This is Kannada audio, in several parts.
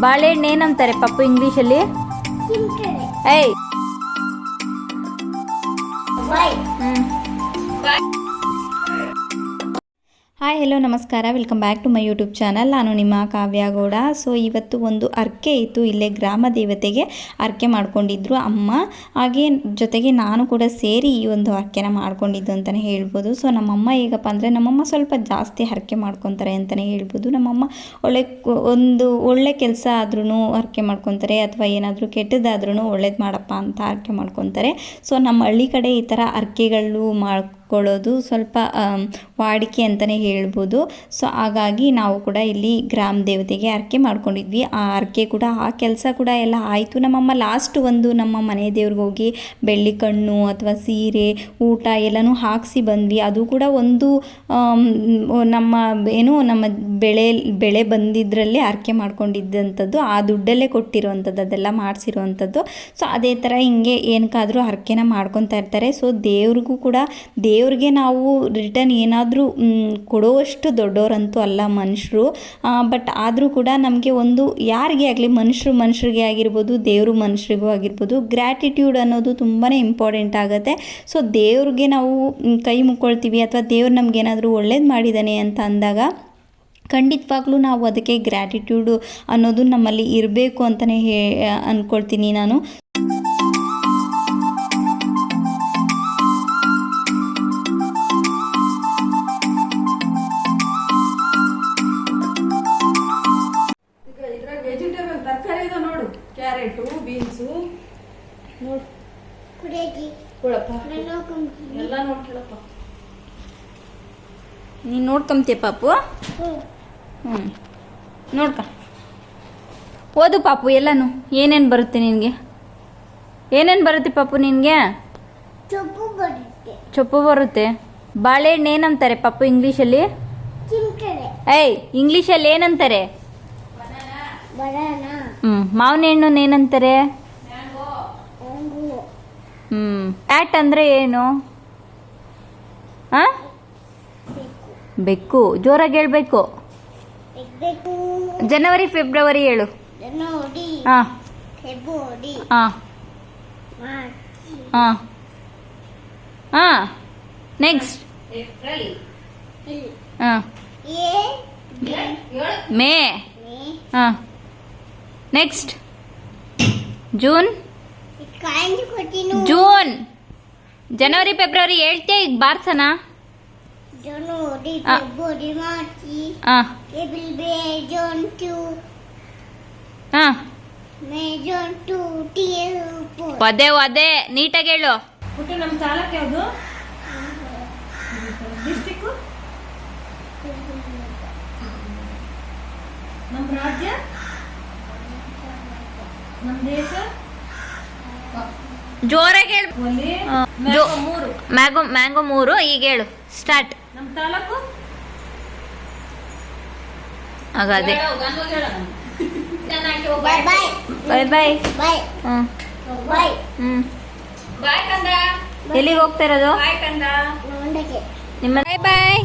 ಬಾಳೆಹಣ್ಣು ಏನಂತಾರೆ ಪಪ್ಪು ಇಂಗ್ಲೀಷಲ್ಲಿ ಏಯ್ ಹಾಯ್ ಹಲೋ ನಮಸ್ಕಾರ. Welcome back to my YouTube channel ನಾನು ನಿಮ್ಮ ಕಾವ್ಯ ಗೌಡ. ಸೊ ಇವತ್ತು ಒಂದು ಅರ್ಕೆ ಇತ್ತು. ಇಲ್ಲೇ ಗ್ರಾಮ ದೇವತೆಗೆ ಅರ್ಕೆ ಮಾಡ್ಕೊಂಡಿದ್ರು ಅಮ್ಮ. ಹಾಗೆ ಜೊತೆಗೆ ನಾನು ಕೂಡ ಸೇರಿ ಈ ಒಂದು ಅರ್ಕೆನ ಮಾಡ್ಕೊಂಡಿದ್ದು ಅಂತಲೇ ಹೇಳ್ಬೋದು. ಸೊ ನಮ್ಮಮ್ಮ ಹೇಗಪ್ಪ ಅಂದರೆ, ನಮ್ಮಮ್ಮ ಸ್ವಲ್ಪ ಜಾಸ್ತಿ ಹರಕೆ ಮಾಡ್ಕೊತಾರೆ ಅಂತಲೇ ಹೇಳ್ಬೋದು. ನಮ್ಮಮ್ಮ ಒಳ್ಳೆ ಒಂದು ಒಳ್ಳೆ ಕೆಲಸ ಆದ್ರೂ ಅರ್ಕೆ ಮಾಡ್ಕೊತಾರೆ, ಅಥವಾ ಏನಾದರೂ ಕೆಟ್ಟದಾದ್ರೂ ಒಳ್ಳೇದು ಮಾಡಪ್ಪ ಅಂತ ಅರ್ಕೆ ಮಾಡ್ಕೊತಾರೆ. ಸೊ ನಮ್ಮ ಹಳ್ಳಿ ಕಡೆ ಈ ಥರ ಹರಕೆಗಳು ಮಾಡ್ಕೊಳ್ಳೋದು ಸ್ವಲ್ಪ ವಾಡಿಕೆ ಅಂತಲೇ ಹೇಳ್ಬೋದು. ಸೊ, ಹಾಗಾಗಿ ನಾವು ಕೂಡ ಇಲ್ಲಿ ಗ್ರಾಮ ದೇವತೆಗೆ ಅರ್ಕೆ ಮಾಡ್ಕೊಂಡಿದ್ವಿ. ಆ ಅರ್ಕೆ ಕೂಡ, ಆ ಕೆಲಸ ಕೂಡ ಎಲ್ಲ ಆಯಿತು. ನಮ್ಮಮ್ಮ ಲಾಸ್ಟ್ ಒಂದು ನಮ್ಮ ಮನೆ ದೇವ್ರಿಗೆ ಹೋಗಿ ಬೆಳ್ಳಿ ಕಣ್ಣು ಅಥವಾ ಸೀರೆ, ಊಟ ಎಲ್ಲನೂ ಹಾಕಿಸಿ ಬಂದ್ವಿ. ಅದು ಕೂಡ ಒಂದು ನಮ್ಮ ಏನು ನಮ್ಮ ಬೆಳೆ ಬೆಳೆ ಬಂದಿದ್ದರಲ್ಲೇ ಅರ್ಕೆ ಮಾಡ್ಕೊಂಡಿದ್ದಂಥದ್ದು. ಆ ದುಡ್ಡಲ್ಲೇ ಕೊಟ್ಟಿರುವಂಥದ್ದು, ಅದೆಲ್ಲ ಮಾಡಿಸಿರುವಂಥದ್ದು. ಸೊ, ಅದೇ ಥರ ಹಿಂಗೆ ಏನಕ್ಕಾದರೂ ಹರಕೆನ ಮಾಡ್ಕೊತಾ ಇರ್ತಾರೆ. ಸೊ, ದೇವ್ರಿಗೂ ಕೂಡ ದೇವ್ರಿಗೆ ನಾವು ರಿಟರ್ನ್ ಏನಾದರೂ ಕೊಡುವಷ್ಟು ದೊಡ್ಡವರಂತೂ ಅಲ್ಲ ಮನುಷ್ಯರು ಬಟ್ ಆದರೂ ಕೂಡ ನಮಗೆ ಒಂದು ಯಾರಿಗೆ ಆಗಲಿ ಮನುಷ್ಯರು ಮನುಷ್ಯರಿಗೆ ಆಗಿರ್ಬೋದು, ದೇವರು ಮನುಷ್ಯರಿಗೂ ಆಗಿರ್ಬೋದು ಗ್ರ್ಯಾಟಿಟ್ಯೂಡ್ ಅನ್ನೋದು ತುಂಬಾ ಇಂಪಾರ್ಟೆಂಟ್ ಆಗುತ್ತೆ. ಸೊ ದೇವ್ರಿಗೆ ನಾವು ಕೈ ಮುಕ್ಕೊಳ್ತೀವಿ ಅಥವಾ ದೇವ್ರು ನಮಗೇನಾದರೂ ಒಳ್ಳೇದು ಮಾಡಿದ್ದಾನೆ ಅಂತ ಅಂದಾಗ ಖಂಡಿತವಾಗ್ಲೂ ನಾವು ಅದಕ್ಕೆ ಗ್ರ್ಯಾಟಿಟ್ಯೂಡು ಅನ್ನೋದು ನಮ್ಮಲ್ಲಿ ಇರಬೇಕು ಅಂತಲೇ ಹೇ ಅಂದ್ಕೊಳ್ತೀನಿ ನಾನು. ನೋಡು. ಕೊಡಪ್ಪ ಎಲ್ಲ ನೋಡ್ಕೊಳಪ್ಪ ನೀನು ನೋಡ್ಕೊಂತೀಯ ಪಾಪು. ಹ್ಞೂ ನೋಡ್ಕ. ಓದು ಪಾಪು ಎಲ್ಲನೂ. ಏನೇನು ಬರುತ್ತೆ ನಿನಗೆ? ಏನೇನು ಬರುತ್ತೆ ಪಾಪು ನಿನಗೆ? ಚೊಪ್ಪು ಬರುತ್ತೆ. ಚೊಪ್ಪು ಬರುತ್ತೆ. ಬಾಳೆಹಣ್ಣು ಏನಂತಾರೆ ಪಾಪು ಇಂಗ್ಲೀಷಲ್ಲಿ? ಅಲ್ಲಿ ಏಯ್ ಇಂಗ್ಲೀಷಲ್ಲಿ ಏನಂತಾರೆ? ಹ್ಮ್ ಹ್ಞೂ ಮಾವಿನ ಹಣ್ಣು ಏನಂತಾರೆ? ಹ್ಞೂ ಪ್ಯಾಟ್ ಅಂದರೆ ಏನು? ಹಾಂ ಬೆಕ್ಕು. ಜೋರಾಗಿ ಹೇಳ್ಬೇಕು. ಜನವರಿ ಫೆಬ್ರವರಿ ಹೇಳು ಹಾಂ ಫೆಬ್ರವರಿ ಹಾಂ ಮಾರ್ಚ್. ಹಾಂ ಹಾಂ ನೆಕ್ಸ್ಟ್ ಏಪ್ರಿಲ್. ಹಾಂ ಏ? ಮೇ. ಮೇ. ಹಾಂ next June June. January February ಹೇಳ್ತೇ ಈಗ ಬಾರ್ಸನ? ಜನವರಿ ಅದೇ ಫೆಬ್ರವರಿ ಮಾರ್ಚ್. ಹಾಂ ಏಪ್ರಿಲ್ ಮೇ ಜೂನ್ ಟು. ಹಾಂ ಮೇ ಜೂನ್ ಟು ಟಿ ಒದೆ ಒದೆ ನೀಟಾಗಿ ಹೇಳು. ನಮ್ಮ ಚಾಲಕ ಯಾವುದು? ಡಿಸ್ಟಿಕ್ಕು? ನಮ್ಮ ರಾಜ್ಯ? ನಮ್ಮ ದೇಶ? ಜೋರಾಗಿ ಹೇಳು. ಮ್ಯಾಂಗೋ ಮ್ಯಾಂಗೋ ಮ್ಯಾಂಗೋ ಮೂರು ಈಗ ಹೇಳು. ಸ್ಟಾರ್ಟ್ ನಮ್ಮ ತಾಲೂಕು? ಬಾಯ್. ಬಾಯ್ ಬಾಯ್ ಬಾಯ್. ಹ್ಞೂ ಬಾಯ್. ಹ್ಞೂ ಬಾಯ್ ಕಂದ. ಎಲ್ಲಿಗೆ ಹೋಗ್ತಾ ಇರೋದು? ಬಾಯ್ ಕಂದ. ನಿಮ್ಮ ಬಾಯ್ ಬಾಯ್.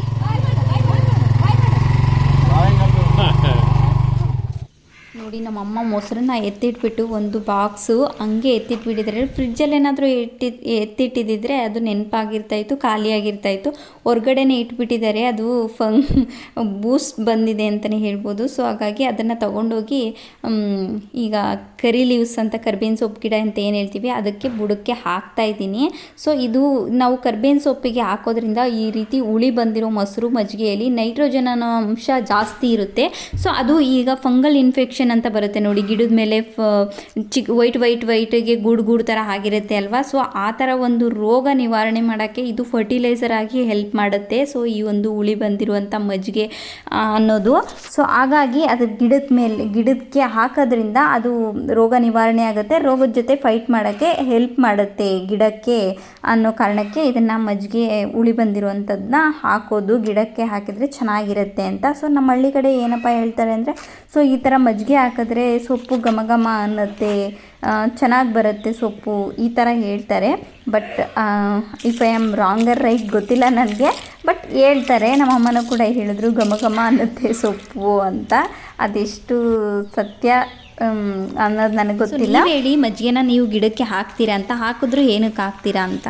ನೋಡಿ ನಮ್ಮಮ್ಮ ಮೊಸರನ್ನ ಎತ್ತಿಟ್ಬಿಟ್ಟು ಒಂದು ಬಾಕ್ಸು ಹಂಗೆ ಎತ್ತಿಟ್ಬಿಟ್ಟಿದ್ರೆ ಫ್ರಿಜ್ಜಲ್ಲಿ ಏನಾದರೂ ಇಟ್ಟಿ, ಎತ್ತಿಟ್ಟಿದ್ದಿದ್ರೆ ಅದು ನೆನಪಾಗಿರ್ತಾಯಿತ್ತು, ಖಾಲಿಯಾಗಿರ್ತಾಯಿತ್ತು. ಹೊರ್ಗಡೆನೇ ಇಟ್ಬಿಟ್ಟಿದ್ದಾರೆ. ಅದು ಫಂಗ್ ಬೂಸ್ಟ್ ಬಂದಿದೆ ಅಂತಲೇ ಹೇಳ್ಬೋದು. ಸೊ ಹಾಗಾಗಿ ಅದನ್ನು ತೊಗೊಂಡೋಗಿ ಈಗ ಕರಿ ಲೀವ್ಸ್ ಅಂತ ಕರ್ಬೇವಿನ ಸೊಪ್ಪು ಗಿಡ ಅಂತ ಏನು ಹೇಳ್ತೀವಿ, ಅದಕ್ಕೆ ಬುಡಕ್ಕೆ ಹಾಕ್ತಾ ಇದ್ದೀನಿ ಸೊ ಇದು ನಾವು ಕರ್ಬೇವಿನ ಸೊಪ್ಪಿಗೆ ಹಾಕೋದ್ರಿಂದ ಈ ರೀತಿ ಹುಳಿ ಬಂದಿರೋ ಮೊಸರು ಮಜ್ಜಿಗೆಯಲ್ಲಿ ನೈಟ್ರೋಜನ್ ಅಂಶ ಜಾಸ್ತಿ ಇರುತ್ತೆ. ಸೊ ಅದು ಈಗ ಫಂಗಲ್ ಇನ್ಫೆಕ್ಷನ್ ಅಂತ ಬರುತ್ತೆ ನೋಡಿ, ಗಿಡದ ಮೇಲೆ ಫ, ಚಿಕ್, ವೈಟ್ ವೈಟ್ ವೈಟಿಗೆ ಗೂಡು ಗೂಡು ಥರ ಆಗಿರುತ್ತೆ ಅಲ್ವಾ? ಸೊ ಆ ಥರ ಒಂದು ರೋಗ ನಿವಾರಣೆ ಮಾಡೋಕ್ಕೆ ಇದು ಫರ್ಟಿಲೈಸರ್ ಆಗಿ ಹೆಲ್ಪ್ ಮಾಡುತ್ತೆ. ಸೊ ಈ ಒಂದು ಉಳಿ ಬಂದಿರುವಂಥ ಮಜ್ಜಿಗೆ ಅನ್ನೋದು. ಸೊ ಹಾಗಾಗಿ ಅದು ಗಿಡದ ಮೇಲೆ, ಗಿಡಕ್ಕೆ ಹಾಕೋದ್ರಿಂದ ಅದು ರೋಗ ನಿವಾರಣೆ ಆಗುತ್ತೆ. ರೋಗದ ಜೊತೆ ಫೈಟ್ ಮಾಡೋಕ್ಕೆ ಹೆಲ್ಪ್ ಮಾಡುತ್ತೆ ಗಿಡಕ್ಕೆ ಅನ್ನೋ ಕಾರಣಕ್ಕೆ ಇದನ್ನು ಮಜ್ಜಿಗೆ ಉಳಿ ಬಂದಿರುವಂಥದ್ದನ್ನ ಹಾಕೋದು, ಗಿಡಕ್ಕೆ ಹಾಕಿದರೆ ಚೆನ್ನಾಗಿರುತ್ತೆ ಅಂತ. ಸೊ ನಮ್ಮ ಹಳ್ಳಿ ಕಡೆ ಏನಪ್ಪ ಹೇಳ್ತಾರೆ ಅಂದರೆ ಸೊ ಈ ಥರ ಮಜ್ಜಿಗೆ ಹಾಕಿದ್ರೆ ಸೊಪ್ಪು ಘಮ ಘಮ ಅನ್ನತ್ತೆ ಚೆನ್ನಾಗಿ ಬರುತ್ತೆ ಸೊಪ್ಪು ಈ ಥರ ಹೇಳ್ತಾರೆ. But if I am wrong or right ಗೊತ್ತಿಲ್ಲ ನನಗೆ. ಬಟ್ ಹೇಳ್ತಾರೆ ನಮ್ಮ ಅಮ್ಮನೂ ಕೂಡ ಹೇಳಿದ್ರು ಘಮ ಘಮ ಅನ್ನತ್ತೆ ಸೊಪ್ಪು ಅಂತ. ಅದೆಷ್ಟು ಸತ್ಯ ಅನ್ನೋದು ನನಗೆ ಗೊತ್ತಿಲ್ಲ. ಹೇಳಿ ಮಜ್ಜಿಗೆನ ನೀವು ಗಿಡಕ್ಕೆ ಹಾಕ್ತೀರಾ ಅಂತ ಹಾಕಿದ್ರು ಏನಕ್ಕೆ ಹಾಕ್ತೀರಾ ಅಂತ?